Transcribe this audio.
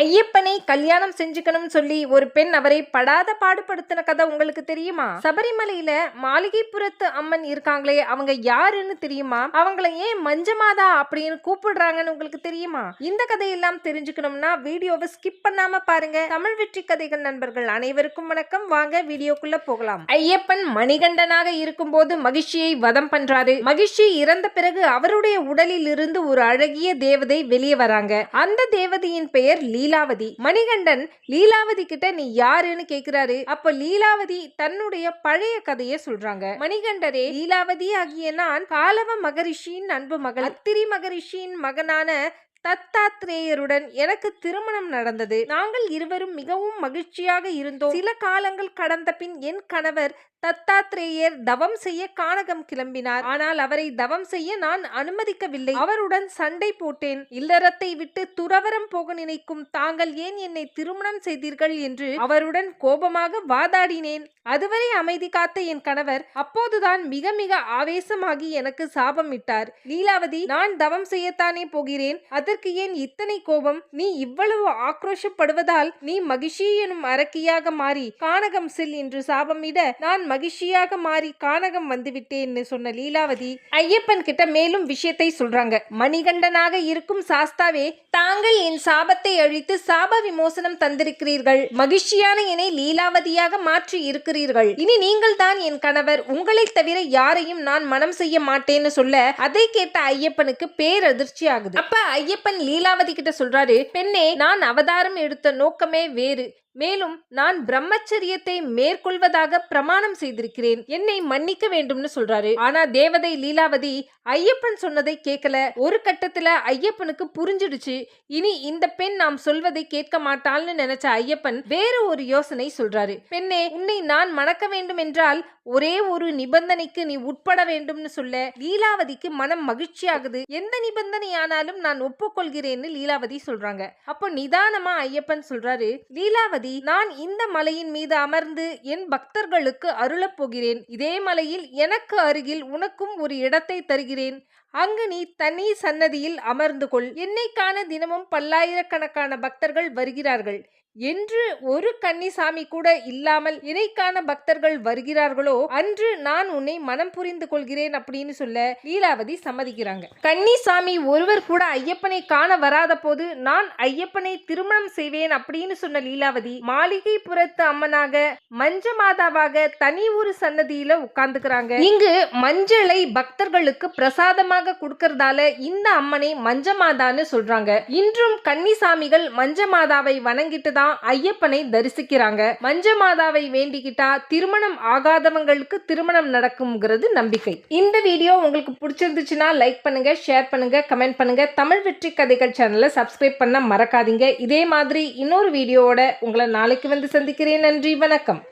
ஐயப்பனை கல்யாணம் செஞ்சுக்கணும்னு சொல்லி ஒரு பெண் அவரை படாத பாடுபடுத்தின கதை உங்களுக்கு தெரியுமா? சபரிமலையில மாளிகைப்புறத்து அம்மன் இருக்காங்களே அவங்க யாருன்னு தெரியுமா? அவங்கள ஏன் மஞ்சமாதா அப்படின்னு கூப்பிடுறாங்கன்னு உங்களுக்கு தெரியுமா? இந்த கதையெல்லாம் தெரிஞ்சுக்கணும்னா வீடியோவை ஸ்கிப் பண்ணாம பாருங்க. தமிழ் வெற்றி கதைகள் நண்பர்கள் அனைவருக்கும் வணக்கம். வாங்க வீடியோக்குள்ள போகலாம். ஐயப்பன் மணிகண்டனாக இருக்கும்போது மகிழ்ச்சியை வதம் பண்றாரு. மகிழ்ச்சி இறந்த பிறகு அவருடைய உடலில் இருந்து ஒரு அழகிய தேவதை வெளியே வராங்க. அந்த தேவதையின் பெயர் லீ லீலாவதி மணிகண்டன் லீலாவதி கிட்ட நீ யாருன்னு கேக்குறாரு. அப்ப லீலாவதி தன்னுடைய பழைய கதையை சொல்றாங்க. மணிகண்டரே லீலாவதி ஆகிய நான் காலவ மகரிஷியின் அன்பு மகள். அத்திரி மகரிஷியின் மகனான தத்தாத்ரேயருடன் எனக்கு திருமணம் நடந்தது. நாங்கள் இருவரும் மிகவும் மகிழ்ச்சியாக இருந்தோம். சில காலங்கள் கடந்த பின் என் கணவர் தத்தாத்ரேயர் தவம் செய்ய கானகம் கிளம்பினார். ஆனால் அவரை தவம் செய்ய நான் அனுமதிக்கவில்லை. அவருடன் சண்டை போட்டேன். இல்லறத்தை விட்டு துறவரம் போக நினைக்கும் தாங்கள் ஏன் என்னை திருமணம் செய்தீர்கள் என்று அவருடன் கோபமாக வாதாடினேன். அதுவரை அமைதி காத்த என் கணவர் அப்போதுதான் மிக மிக ஆவேசமாகி எனக்கு சாபமிட்டார் லீலாவதி நான் தவம் செய்யத்தானே போகிறேன். அது அதற்கு ஏன் இத்தனை கோபம்? நீ இவ்வளவு ஆக்ரோஷப்படுவதால் நீ மகிஷி எனும் அரக்கியாக மாறி கானகம் செல் என்று சாபமிட நான் மகிழ்ச்சியாக மாறி கானகம் வந்துவிட்டேன்னு சொன்ன லீலாவதி ஐயப்பன் கிட்ட மேலும் விஷயத்தை சொல்றாங்க. மணிகண்டனாக இருக்கும் சாஸ்தாவே தாங்கள் என் சாபத்தை அழித்து சாப விமோசனம் தந்திருக்கிறீர்கள். மகிழ்ச்சியான என்னை லீலாவதியாக மாற்றி இருக்கிறீர்கள். இனி நீங்கள் தான் என் கணவர். உங்களை தவிர யாரையும் நான் மனம் செய்ய மாட்டேன்னு சொல்ல அதை கேட்ட ஐயப்பனுக்கு பேரதிர்ச்சி ஆகுது. அப்ப ஐயப்பன் லீலாவதி கிட்ட சொல்றாரு பெண்ணே நான் அவதாரம் எடுத்த நோக்கமே வேறு. மேலும் நான் பிரம்மச்சரியத்தை மேற்கொள்வதாக பிரமாணம் செய்திருக்கிறேன். என்னை மன்னிக்க வேண்டும்னு சொல்றாரு. ஆனா தேவதை லீலாவதி ஐயப்பன் சொன்னதை கேட்கல. ஒரு கட்டத்துல ஐயப்பனுக்கு புரிஞ்சிடுச்சு. இனி இந்த பெண் நாம் சொல்வதை கேட்க மாட்டாள்னு நினைச்ச ஐயப்பன் வேற ஒரு யோசனை சொல்றாரு. பெண்ணே உன்னை நான் மணக்க வேண்டும் என்றால் ஒரே ஒரு நிபந்தனைக்கு நீ உட்பட வேண்டும்னு சொல்ல லீலாவதிக்கு மனம் மகிழ்ச்சி ஆகுது எந்த நிபந்தனை ஆனாலும் நான் ஒப்புக்கொள்கிறேன்னு லீலாவதி சொல்றாங்க. அப்போ நிதானமா ஐயப்பன் சொல்றாரு லீலாவதி நான் இந்த மலையின் மீது அமர்ந்து என் பக்தர்களுக்கு அருளப் போகிறேன். இதே மலையில் எனக்கு அருகில் உனக்கும் ஒரு இடத்தை தருகிறேன். அங்கு நீ தனி சன்னதியில் அமர்ந்து கொள். என்னை காண தினமும் பல்லாயிரக்கணக்கான பக்தர்கள் வருகிறார்கள். என்று ஒரு கன்னிசாமி கூட இல்லாமல் இணைக்கான பக்தர்கள் வருகிறார்களோ அன்று நான் உன்னை மனம் புரிந்து கொள்கிறேன் அப்படின்னு சொல்ல லீலாவதி சம்மதிக்கிறாங்க. கன்னிசாமி ஒருவர் கூட ஐயப்பனை காண வராத போது நான் ஐயப்பனை திருமணம் செய்வேன் அப்படின்னு சொன்ன லீலாவதி மாளிகை புறத்து அம்மனாக மஞ்ச மாதாவாக தனி ஒரு சன்னதியில உட்கார்ந்துக்கிறாங்க. இங்கு மஞ்சளை பக்தர்களுக்கு பிரசாதமாக கொடுக்கறதால இந்த அம்மனை மஞ்ச மாதான்னு சொல்றாங்க. இன்றும் கன்னிசாமிகள் மஞ்ச மாதாவை வணங்கிட்டு தான் ஐயப்பனை தரிசிக்கிறாங்க. மஞ்ச மாதாவை வேண்டிக்கிட்டா திருமணம் ஆகாதவங்களுக்கு திருமணம் நடக்கும்ங்கிறது நம்பிக்கை. இந்த வீடியோ உங்களுக்கு பிடிச்சிருந்துச்சுன்னா லைக் பண்ணுங்க ஷேர் பண்ணுங்க கமெண்ட் பண்ணுங்க. தமிழ் வெற்றி கதைகள் சேனலை சப்ஸ்கிரைப் பண்ண மறக்காதீங்க. இதே மாதிரி இன்னொரு வீடியோவோட உங்களை நாளைக்கு வந்து சந்திக்கிறேன். நன்றி வணக்கம்.